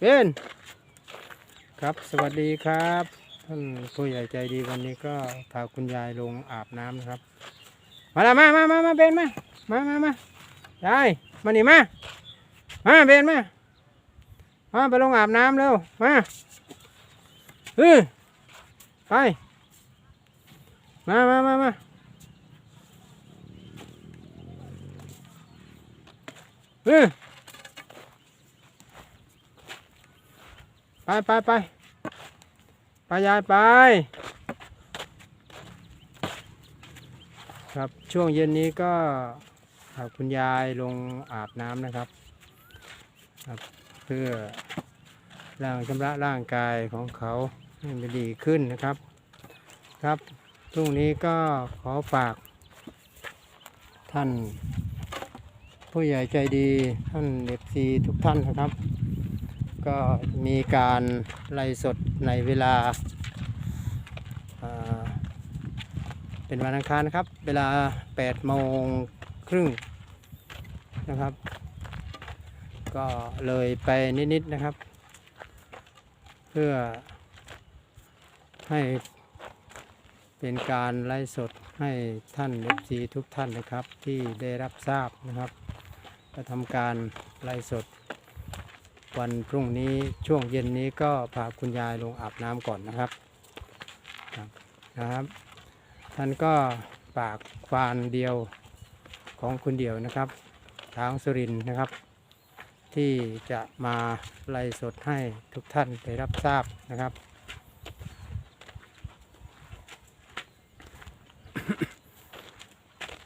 เป็นครับสวัสดีครับท่านผู้ใหญ่ใจดีวันนี้ก็พาคุณยายลงอาบน้ำนะครับ มาละมามามามาเบนมามามามา ยาย มานี่มา มาเบนมา มาไปลงอาบน้ำเร็ว มาเออไป มามามามาเออ ไปไปไปไปยายไป ครับช่วงเย็นนี้ก็คุณยายลงอาบน้ำนะครับครับ เพื่อล้างชำระร่างกายของเขาให้มันดีขึ้นนะครับ ครับพรุ่งนี้ก็ขอฝาก ท่าน ผู้ใหญ่ใจดีท่านเอฟซีทุกท่านนะครับ ก็มีการไลฟ์สดในเวลาาเป็นวันอังคารนะครับ เวลา8โมงครึ่งนะครับ ก็เลยไปนิดๆนะครับ เพื่อให้เป็นการไล่สดให้ท่านเอฟซีทุกท่านนะครับที่ได้รับทราบนะครับจะทำการไล่สด วันพรุ่งนี้ช่วงเย็นนี้ก็พาคุณยายลงอาบน้ำก่อนนะครับนะครับ ท่านก็ปากควานเดียวของคุณเดียวนะครับทางสุรินนะครับ ที่จะมาไล่สดให้ทุกท่านได้รับทราบนะครับ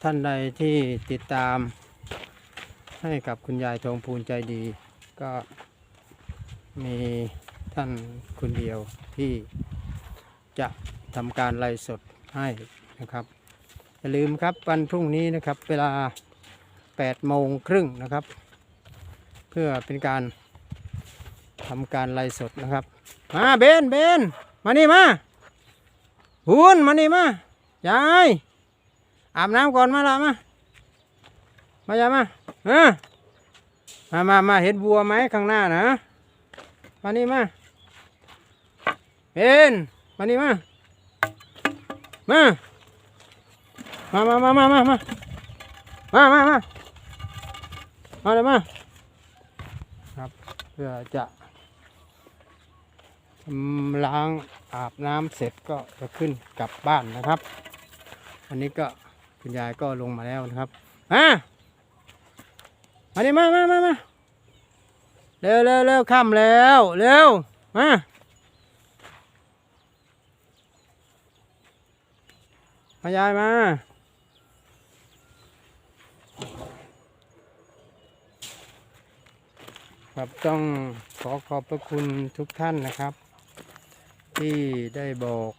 ท่านใดที่ติดตามให้กับคุณยายทองพูนใจดีก็ มีท่านคุณเดียวที่จะทำการไล่สดให้นะครับอย่าลืมครับวันพรุ่งนี้นะครับเวลา8โมงครึ่งนะครับ เพื่อเป็นการทำการไล่สดนะครับมาเบนเบนมานี่มาหุนมานี่มายายอาบน้ำก่อนมาละมามายายมาเออมามามาเห็นบัวไหมข้างหน้านะ มานี่มาเบนมานี่มา มา มามามามามามามามามามาเลยมา ครับเพื่อจะล้างอาบน้ำเสร็จก็จะขึ้นกลับบ้านนะครับอันนี้ก็คุณยายก็ลงมาแล้วนะครับ มา มาดิมามามามา เร็วเร็วเร็วค่ำแล้วเร็วมามายายมาครับต้องขอขอบพระคุณทุกท่านนะครับ ที่ได้บอก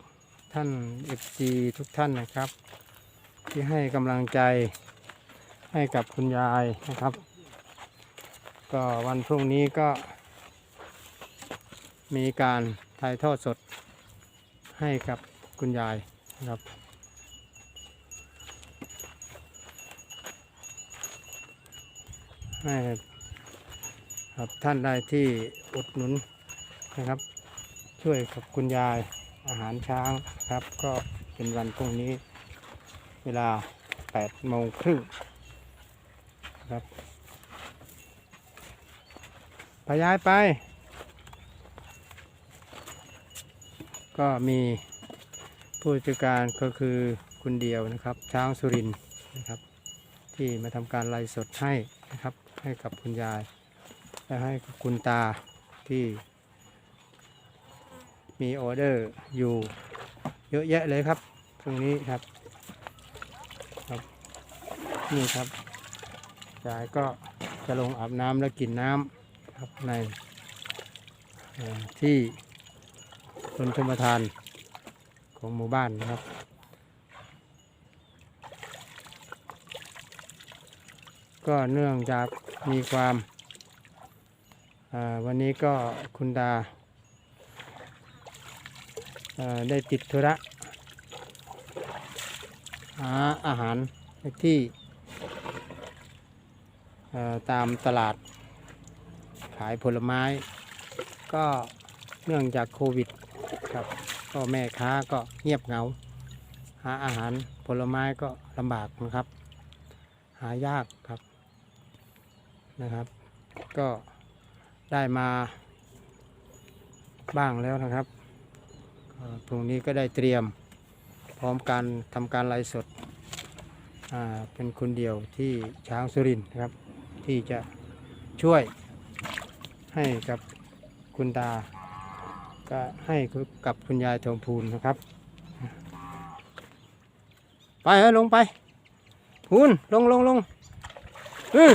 ท่านเอฟซีทุกท่านนะครับ ที่ให้กำลังใจให้กับคุณยายนะครับ ก็วันพรุ่งนี้ก็ มีการถ่ายทอดสดให้กับคุณยายนะครับ ให้ครับท่านใดที่อุดหนุนนะครับ ช่วยกับคุณยายอาหารช้างครับ ก็เป็นวันพรุ่งนี้เวลา8โมงครึ่งครับ ย้ายไป ก็มีผู้จัดการก็คือคุณเดียวนะครับ ช้างสุรินนะครับ ที่มาทำการไลฟ์สดให้นะครับ ให้กับคุณยาย และให้กับคุณตาที่มีออเดอร์อยู่เยอะแยะเลยครับ ตรงนี้ครับครับ นี่ครับยายก็จะลงอาบน้ำและกินน้ำ ครับในที่ชนชมทานของหมู่บ้านนะครับก็เนื่องจากมีความวันนี้ก็คุณดาาได้ติดธุระหาอาหารที่ตามตลาดายผลไม้ ก็เนื่องจากโควิดครับ ก็แม่ค้าก็เงียบเหงา หาอาหารผลไม้ก็ลำบากนะครับ หายากครับนะครับ ก็ได้มาบ้างแล้วนะครับพรุ่งนี้ก็ได้เตรียมพร้อมการทำการไลฟ์สดเป็นคุณเดียวที่ช้างสุรินนะครับ ที่จะช่วย ให้กับคุณตา ก็ให้กับคุณยายทองพูนนะครับ ไปเฮ้ลงไป พูนลงลงลงอือ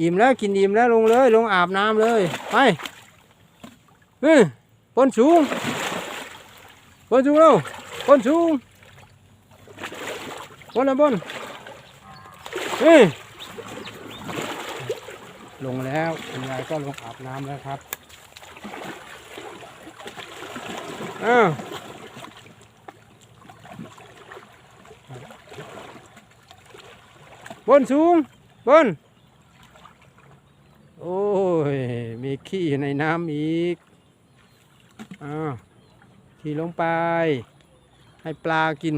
อิ่มแล้วกินอิ่มแล้วลงเลย ลงอาบน้ำเลย ไปอือบนสูงบนสูงเร็วบนสูงบนละไรบนอือ ลงแล้วคุณยายก็ลงอาบน้ำแล้วครับอ้าวบนสูงบน โอ้ย มีขี้อยู่ในน้ำอีกอ้าวขี้ลงไป ให้ปลากิน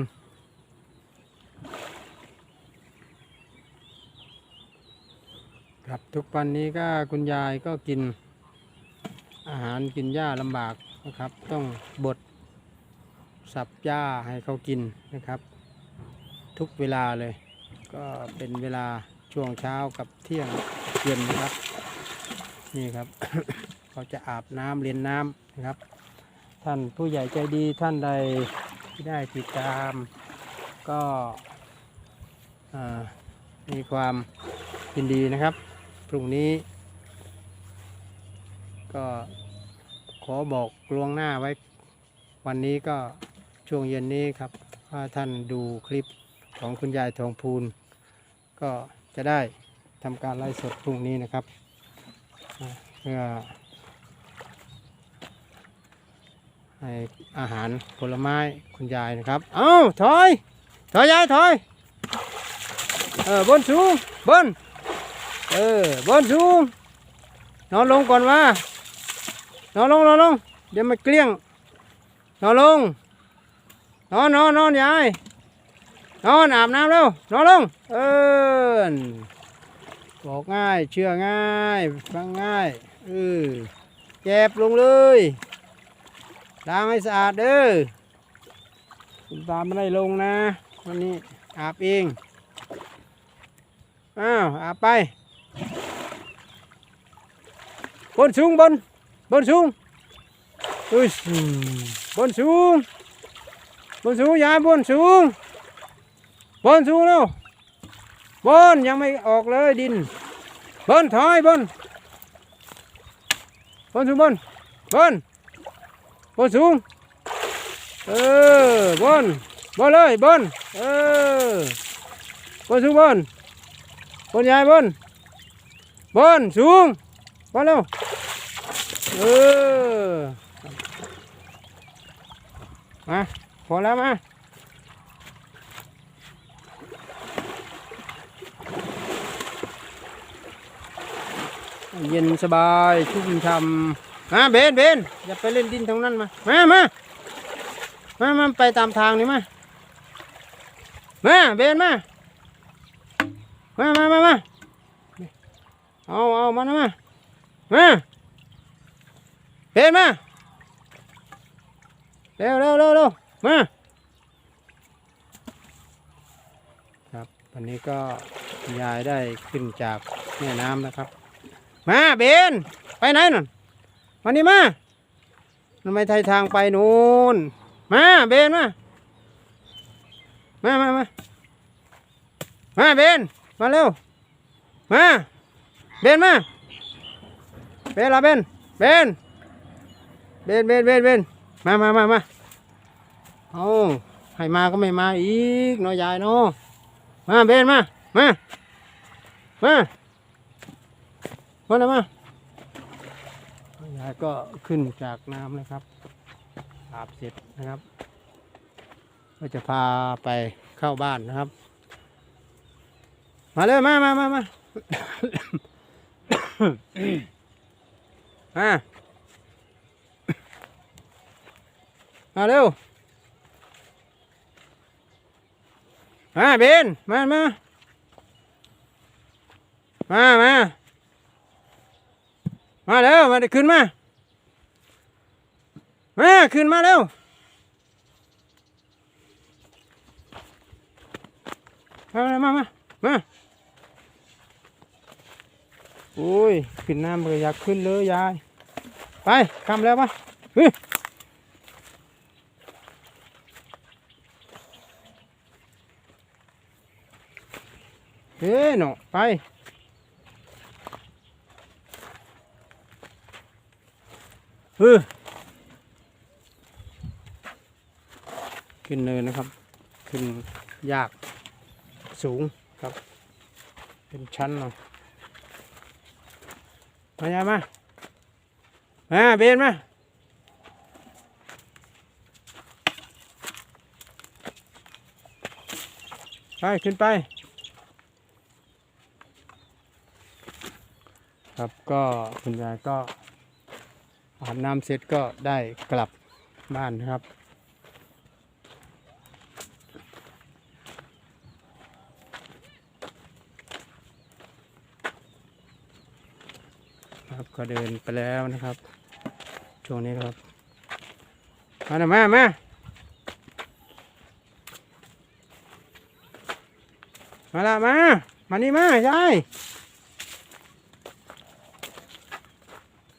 ครับทุกวันนี้ก็คุณยายก็กินอาหารกินหญ้าลำบากนะครับ ต้องบดสับหญ้าให้เขากินนะครับ ทุกเวลาเลย ก็เป็นเวลาช่วงเช้ากับเที่ยงเย็นนะครับ นี่ครับ เขาจะอาบน้ำเรียนน้ำนะครับ ท่านผู้ใหญ่ใจดีท่านใดที่ได้ติดตาม ก็มีความยินดีนะครับ พรุ่งนี้ ก็ขอบอกล่วงหน้าไว้ วันนี้ก็ช่วงเย็นนี้ครับว่าท่านดูคลิปของคุณยายทองพูน ก็จะได้ทำการไล่สดพรุ่งนี้นะครับเพื่อให้อาหารผลไม้คุณยายนะครับ เอาถอย ถอยยายถอย เออบนสูงบน เออบนสูงนอนลงก่อนว่านอนลงนอนลงเดี๋ยวมันเกลี้ยงนอนลงนอนนอนนอนยายนอนอาบน้ำเร็วนอนลงเอินบอกง่ายเชื่อง่ายฟังง่ายเออเจ็บลงเลยล้างให้สะอาดเด้อคุณตาไม่ได้ลงนะวันนี้อาบเองอ้าวอาบไป บนสูงบนบนสูงอุ้ยบนสูงบนสูงยาบนสูงบนสูงแล้วบนยังไม่ออกเลยดินบนถอยบนบนสูงบนบนบนสูงเออบนบนเลยบนเออบนสูงบนบนใหญ่บนบนสูง บนเร็วเออมาพอแล้วมาเย็นสบายชุ่มช่ำมาเบนเบนอย่าไปเล่นดินตรงนั้นมา มามามามาไปตามทางนี้มา มาเบนมา มามามามาเอาเอามานะมา มาเบนมาเร็วเร็วเร็วเร็วมาครับวันนี้ก็ยายได้ขึ้นจากแม่น้ำนะครับ มาเบนไปไหนน่นมานี่มามันไมไทยทางไปนู่นมาเบนมามามามามาเบนมาเร็วมาเบนมา บนละเบนเบนเบนเบนเบนเบนมามามามาเอาให้มาก็ไม่มาอีกน้อยยายเนาะมาเบนมามามามาแล้วมายายก็ขึ้นจากน้ำนะครับอาบเสร็จนะครับ ก็จะพาไปเข้าบ้านนะครับ มาเลยมามามามา มามาเร็วมาเบนมามามามามาเร็วมาเดี๋ยวขึ้นมามาขึ้นมาเร็วมามามามามาโอ้ยขึ้นน้ำเลยอยากขึ้นเลยยาย ไปคำแล้วปะเฮ้ยเฮ้ยหนอไปเฮ้ยขึ้นเนินนะครับ ขึ้นยากสูงครับ เป็นชั้นเนาะมายามา มาเบนมาไปขึ้นไป ครับก็คุณยายก็อาบน้ำเสร็จก็ได้กลับบ้านนะครับ ก็เดินไปแล้วนะครับ ช่วงนี้นครับมาหน่อยมามามาละมา มานี่มายาย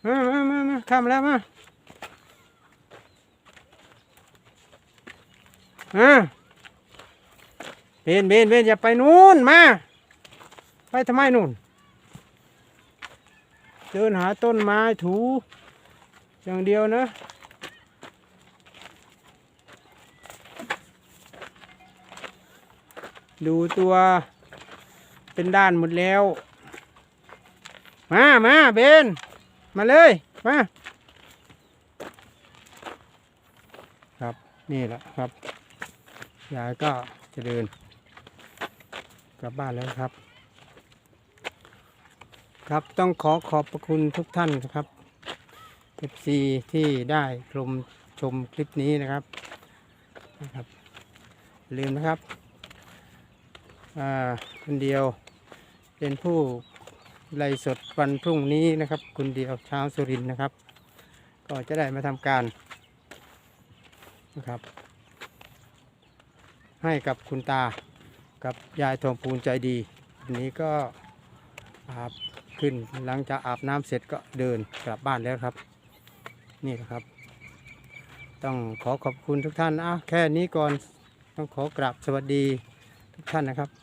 มามามามาข้ามแล้วมาอ่าเบนเบนเบนอย่าไปนู่นมา ไปทำไมนู่น เดินหาต้นไม้ถู อย่างเดียวนะ ดูตัวเป็นด้านหมดแล้ว มามาเบน มาเลย มา ครับนี่แหละครับ ยายก็จะเดิน กลับบ้านแล้วครับ ครับต้องขอขอบพระคุณทุกท่านนะครับ FC ที่ได้ชมชมคลิปนี้นะครับนะครับ ลืมนะครับอ่าคนเดียวเป็นผู้ไลฟ์สดวันพรุ่งนี้นะครับคนเดียวเช้าสุรินทร์นะครับ ก็จะได้มาทำการนะครับ ให้กับคุณตากับยายทองปูนใจดี วันนี้ก็อาบ ขึ้น หลังจากอาบน้ำเสร็จก็เดินกลับบ้านแล้วครับ นี่แหละครับ ต้องขอขอบคุณทุกท่านอะแค่นี้ก่อนต้องขอกราบสวัสดีทุกท่านนะครับ